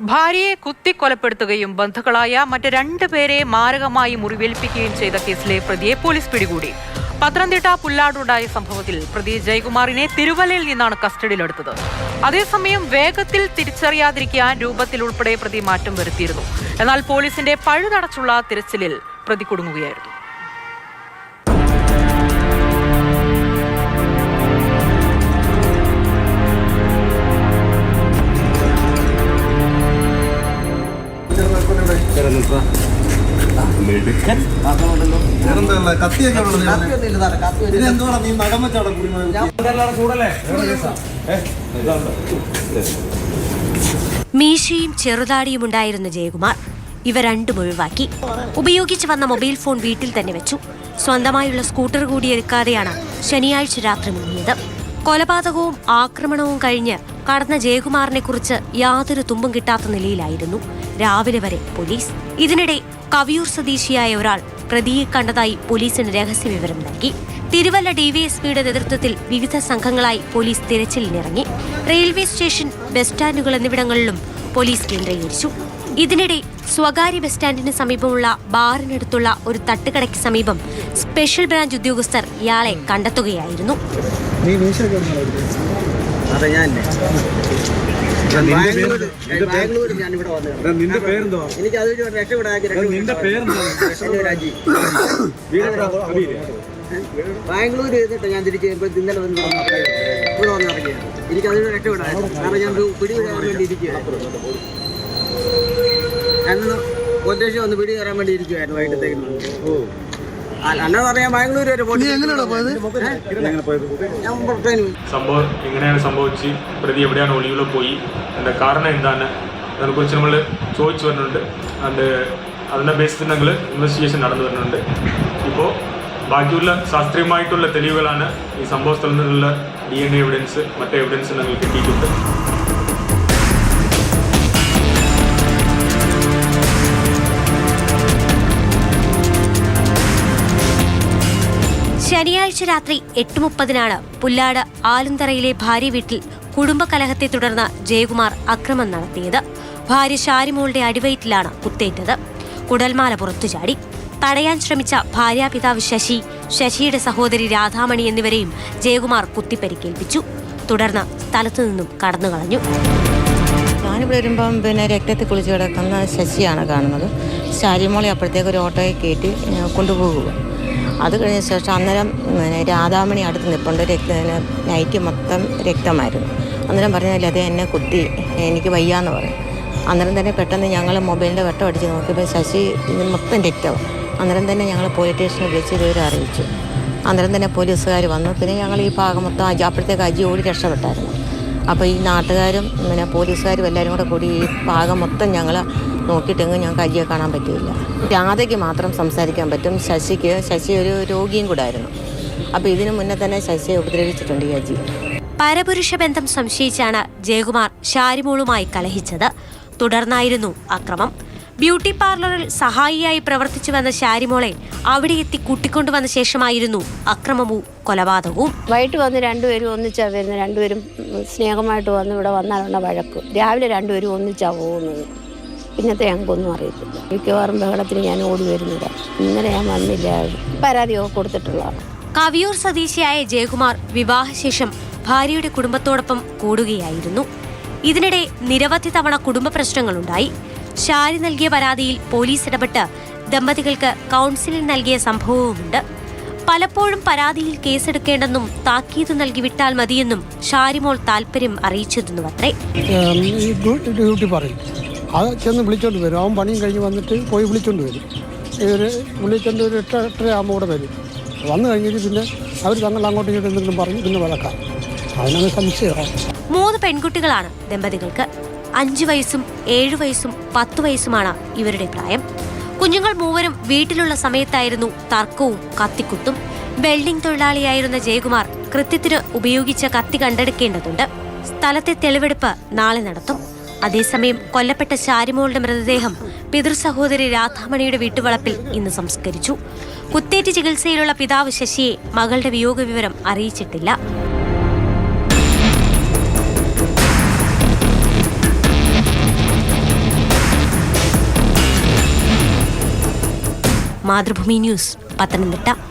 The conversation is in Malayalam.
ഭാര്യയെ കുത്തിക്കൊലപ്പെടുത്തുകയും ബന്ധുക്കളായ മറ്റ് രണ്ടുപേരെ മാരകമായി മുറിവേൽപ്പിക്കുകയും ചെയ്ത കേസിലെ പ്രതിയെ പോലീസ് പിടികൂടി. പത്തനംതിട്ട പുല്ലാടുണ്ടായ സംഭവത്തിൽ പ്രതി ജയകുമാറിനെ തിരുവല്ലയിൽ നിന്നാണ് കസ്റ്റഡിയിലെടുത്തത്. അതേസമയം വേഗത്തിൽ തിരിച്ചറിയാതിരിക്കാൻ രൂപത്തിൽ ഉൾപ്പെടെ പ്രതി മാറ്റം വരുത്തിയിരുന്നു. എന്നാൽ പോലീസിന്റെ പഴുതടച്ചുള്ള തിരച്ചിലിൽ പ്രതി കുടുങ്ങുകയായിരുന്നു. മീശയും ചെറുതാടിയും ഉണ്ടായിരുന്ന ജയകുമാർ ഇവ രണ്ടും ഒഴിവാക്കി. ഉപയോഗിച്ചു വന്ന മൊബൈൽ ഫോൺ വീട്ടിൽ തന്നെ വെച്ചു. സ്വന്തമായുള്ള സ്കൂട്ടർ കൂടി എടുക്കാതെയാണ് ശനിയാഴ്ച രാത്രി മുങ്ങിയത്. കൊലപാതകവും ആക്രമണവും കഴിഞ്ഞ് കടന്ന ജയകുമാറിനെ കുറിച്ച് യാതൊരു തുമ്പും കിട്ടാത്ത നിലയിലായിരുന്നു. രാവിലെ വരെ പോലീസ്. ഇതിനിടെ കവിയൂർ സ്വദേശിയായ ഒരാൾ പ്രതിയെ കണ്ടതായി പോലീസിന് രഹസ്യ വിവരം നൽകി. തിരുവല്ല ഡിവൈഎസ്പിയുടെ നേതൃത്വത്തിൽ വിവിധ സംഘങ്ങളായി പോലീസ് തിരച്ചിലിനിറങ്ങി. റെയിൽവേ സ്റ്റേഷൻ ബസ് സ്റ്റാൻഡുകൾ എന്നിവിടങ്ങളിലും പോലീസ് കേന്ദ്രീകരിച്ചു. ഇതിനിടെ സ്വകാര്യ ബസ് സ്റ്റാൻഡിന് സമീപമുള്ള ബാറിനടുത്തുള്ള ഒരു തട്ടുകടയ്ക്ക് സമീപം സ്പെഷ്യൽ ബ്രാഞ്ച് ഉദ്യോഗസ്ഥർ ഇയാളെ കണ്ടെത്തുകയായിരുന്നു. അതെ ഞാൻ ബാംഗ്ലൂർ ഞാൻ ഇവിടെ വന്നത് നിന്റെ എനിക്ക് അത് രക്ഷപ്പെടാൻ നിന്റെ പേരെന്താ രാജി. വീടെവിടെ? ബാംഗ്ലൂർ ചെയ്തിട്ട് ഞാൻ തിരിച്ച് വരുമ്പോൾ ഇന്നലെ വന്ന് ഇവിടെ വന്ന് ഇറങ്ങിയാണ് എനിക്ക് അതിന് രക്ഷപ്പെടാൻ കാരണം ഞാൻ ഒരു പിടി വരാൻ വേണ്ടി ഇരിക്കുകയായിരുന്നു കൊട്ടേഷൻ വന്ന് പിടി. കയറാൻ വേണ്ടി ഇരിക്കുവായിരുന്നു വൈകിട്ടത്തേക്ക്. സംഭവം എങ്ങനെയാണ് സംഭവിച്ച്? പ്രതി എവിടെയാണ് ഒളിവിൽ പോയി? അതിന്റെ കാരണം എന്താണ്? അതിനെ കുറിച്ച് നമ്മൾ ചോദിച്ചു വരുന്നുണ്ട്. അത് അതിന്റെ ബേസിൽ ഞങ്ങൾ ഇൻവെസ്റ്റിഗേഷൻ നടന്നു വരുന്നുണ്ട്. ഇപ്പോൾ ബാക്കിയുള്ള ശാസ്ത്രീയമായിട്ടുള്ള തെളിവുകളാണ് ഈ സംഭവ സ്ഥലങ്ങളിലുള്ള ഡി എൻ എ എവിഡൻസ് മറ്റേ എവിഡൻസ് ഞങ്ങൾ കിട്ടിയിട്ടുണ്ട്. ശനിയാഴ്ച രാത്രി എട്ട് മുപ്പതിനാണ് പുല്ലാട് ആലുന്തറയിലെ ഭാര്യ വീട്ടിൽ കുടുംബകലഹത്തെ തുടർന്ന് ജയകുമാർ അക്രമം നടത്തിയത്. ഭാര്യ ഷാരിമോളുടെ അടിവയറ്റിലാണ് കുത്തേറ്റത്. കുടൽമാല പുറത്തുചാടി തടയാൻ ശ്രമിച്ച ഭാര്യാപിതാവ് ശശി ശശിയുടെ സഹോദരി രാധാമണി എന്നിവരെയും ജയകുമാർ കുത്തിപ്പരിക്കേൽപ്പിച്ചു. തുടർന്ന് സ്ഥലത്തു നിന്നും കടന്നുകളഞ്ഞു ഞാനിവിടെ വരുമ്പം പിന്നെ രക്തത്തിൽ കുളിച്ച് കിടക്കുന്ന ശശിയാണ് കാണുന്നത്. ശാരിമോളെ അപ്പോഴത്തേക്ക് ഒരു ഓട്ടോയെ കയറ്റി കൊണ്ടുപോകുക അത് കഴിഞ്ഞ ശേഷം അന്നേരം പിന്നെ രാധാമണി അടുത്ത് നിൽപ്പുണ്ട് രക്ത നൈറ്റ് മൊത്തം രക്തമായിരുന്നു. അന്നേരം പറഞ്ഞാൽ അത് എന്നെ കുത്തി എനിക്ക് വയ്യാന്ന് പറഞ്ഞു. അന്നേരം തന്നെ പെട്ടെന്ന് ഞങ്ങൾ മൊബൈലിന്റെ വെട്ടം അടിച്ച് നോക്കിയപ്പോൾ ശശി മൊത്തം രക്തം അന്നേരം തന്നെ ഞങ്ങൾ പോലീസ് സ്റ്റേഷനിൽ വിളിച്ച് വിവരം അറിയിച്ചു. അന്നേരം തന്നെ പോലീസുകാർ വന്നു. പിന്നെ ഞങ്ങൾ ഈ ഭാഗം മൊത്തം അജി അപ്പോഴത്തേക്ക് അജി ഓടി രക്ഷപ്പെട്ടായിരുന്നു. അപ്പോൾ ഈ നാട്ടുകാരും പിന്നെ പോലീസുകാരും എല്ലാവരും കൂടെ കൂടി ഈ ഭാഗം മൊത്തം ഞങ്ങൾ നോക്കിയിട്ടെങ്ങും ഞങ്ങൾക്ക് അജിയെ കാണാൻ പറ്റില്ല രാധയ്ക്ക് മാത്രം സംസാരിക്കാൻ പറ്റും. ശശിക്ക് ശശി ഒരു രോഗിയും കൂടെ ആയിരുന്നു. അപ്പോൾ ഇതിനു മുന്നേ തന്നെ ശശിയെ ഉപദ്രവിച്ചിട്ടുണ്ട് ഈ അജി. പരപുരുഷ ബന്ധം സംശയിച്ചാണ് ജയകുമാർ ഷാരിമോളുമായി കലഹിച്ചത്. തുടർന്നായിരുന്നു അക്രമം. ബ്യൂട്ടി പാർലറിൽ സഹായിയായി പ്രവർത്തിച്ചു വന്ന ഷാരിമോളെ അവിടെ എത്തി കൂട്ടിക്കൊണ്ടുവന്ന ശേഷമായിരുന്നു അക്രമവും കൊലപാതകവും വൈകിട്ട് വന്ന് രണ്ടുപേരും ഒന്നിച്ചാ വരുന്നത്. രണ്ടുപേരും സ്നേഹമായിട്ട് വന്ന് ഇവിടെ വന്നാലുള്ള വഴക്ക്. രാവിലെ രണ്ടുപേരും ഒന്നിച്ചാ പോകുന്നത്. പിന്നത്തെ ഞങ്ങൾക്കൊന്നും അറിയത്തില്ല. മിക്കവാറും ബഹളത്തിന് ഞാൻ ഓടി വരുന്നില്ല. ഇന്നലെ ഞാൻ വന്നില്ല. പരാതിയൊക്കെ കൊടുത്തിട്ടുള്ളതാണ്. കവിയൂർ സ്വദേശിയായ ജയകുമാർ വിവാഹശേഷം ഭാര്യയുടെ കുടുംബത്തോടൊപ്പം കൂടുകയായിരുന്നു. ഇതിനിടെ നിരവധി തവണ കുടുംബ പ്രശ്നങ്ങളുണ്ടായി. ഷാരി നൽകിയ പരാതിയിൽ പോലീസ് ഇടപെട്ട് ദമ്പതികൾക്ക് കൗൺസിലിംഗ് നൽകിയ സംഭവവുമുണ്ട്. പലപ്പോഴും പരാതിയിൽ കേസെടുക്കേണ്ടെന്നും താക്കീത് നൽകി വിട്ടാൽ മതിയെന്നും ഷാരിമോൾ താല്പര്യം അറിയിച്ചിരുന്നു അത്രേ ഡ്യൂട്ടി പറയും. അത് ചെന്ന് വിളിച്ചോണ്ട് വരും. അവൻ പണിയും കഴിഞ്ഞ് വന്നിട്ട് പോയി വിളിച്ചോണ്ട് വരും. ഒരു വിളിച്ചോണ്ട് ഒരു എട്ട് എട്ടര ആകുമ്പോൾ കൂടെ വരും. വന്നു കഴിഞ്ഞിട്ട് പിന്നെ അവർ തങ്ങൾ അങ്ങോട്ടും ഇങ്ങോട്ടും എന്തെങ്കിലും പറഞ്ഞ് പിന്നെ വളക്കാം അതിനൊന്ന് സംശയമാണ് മൂന്ന് പെൺകുട്ടികളാണ് ദമ്പതികൾക്ക്. അഞ്ചു വയസ്സും ഏഴു വയസ്സും പത്തു വയസ്സുമാണ് ഇവരുടെ പ്രായം. കുഞ്ഞുങ്ങൾ മൂവരും വീട്ടിലുള്ള സമയത്തായിരുന്നു തർക്കവും കത്തിക്കുത്തും. വെൽഡിംഗ് തൊഴിലാളിയായിരുന്ന ജയകുമാർ കൃത്യത്തിന് ഉപയോഗിച്ച കത്തി കണ്ടെടുക്കേണ്ടതുണ്ട്. സ്ഥലത്തെ തെളിവെടുപ്പ് നാളെ നടത്തും. അതേസമയം കൊല്ലപ്പെട്ട ശാരിമോളുടെ മൃതദേഹം പിതൃ സഹോദരി രാധാമണിയുടെ വീട്ടുവളപ്പിൽ ഇന്ന് സംസ്കരിച്ചു. കുത്തേറ്റ് ചികിത്സയിലുള്ള പിതാവ് ശശിയെ മകളുടെ വിയോഗ വിവരം അറിയിച്ചിട്ടില്ല. മാതൃഭൂമി ന്യൂസ് പത്തനംതിട്ട.